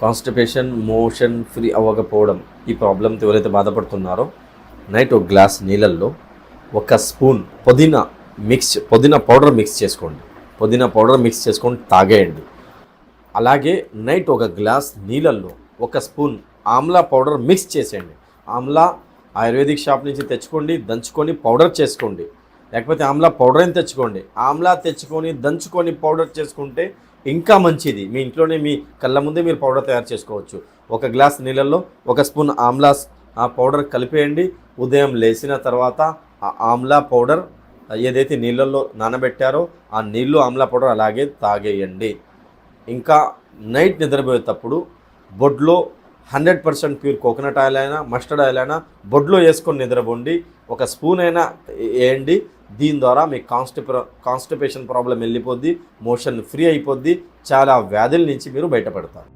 Constipation motion free అవ్వకపోవడం ఈ ప్రాబ్లంతో ఎవరైతే బాధపడుతున్నారో నైట్ ఒక గ్లాస్ నీళ్ళల్లో ఒక స్పూన్ పుదీనా మిక్స్ పుదీనా పౌడర్ మిక్స్ చేసుకోండి. పుదీనా పౌడర్ మిక్స్ చేసుకొని తాగేయండి. అలాగే నైట్ ఒక గ్లాస్ నీళ్ళల్లో ఒక స్పూన్ ఆమ్లా పౌడర్ మిక్స్ చేసేయండి. ఆమ్లా ఆయుర్వేదిక్ షాప్ నుంచి తెచ్చుకోండి దంచుకొని పౌడర్ చేసుకోండి. లేకపోతే ఆమ్లా పౌడర్ అని తెచ్చుకోండి? ఆమ్లా తెచ్చుకొని దంచుకొని పౌడర్ చేసుకుంటే ఇంకా మంచిది. మీ ఇంట్లోనే మీ కళ్ళ ముందే మీరు పౌడర్ తయారు చేసుకోవచ్చు. ఒక గ్లాస్ నీళ్ళల్లో ఒక స్పూన్ ఆమ్లా ఆ పౌడర్ కలిపేయండి. ఉదయం లేచిన తర్వాత ఆ ఆమ్లా పౌడర్ ఏదైతే నీళ్ళల్లో నానబెట్టారో ఆ నీళ్ళు ఆమ్లా పౌడర్ అలాగే తాగేయండి. ఇంకా నైట్ నిద్రపోయేటప్పుడు బొడ్లో hundred percent pure coconut oil అయినా మస్టర్డ్ ఆయిల్ అయినా బొడ్లో వేసుకొని నిద్రపోండి. ఒక స్పూన్ అయినా వేయండి. దీని ద్వారా మీ కాన్స్టిప కాన్స్టిపేషన్ ప్రాబ్లం వెళ్ళిపోద్ది మోషన్ ఫ్రీ అయిపోద్ది చాలా వ్యాధుల నుంచి మీరు బయటపడతారు.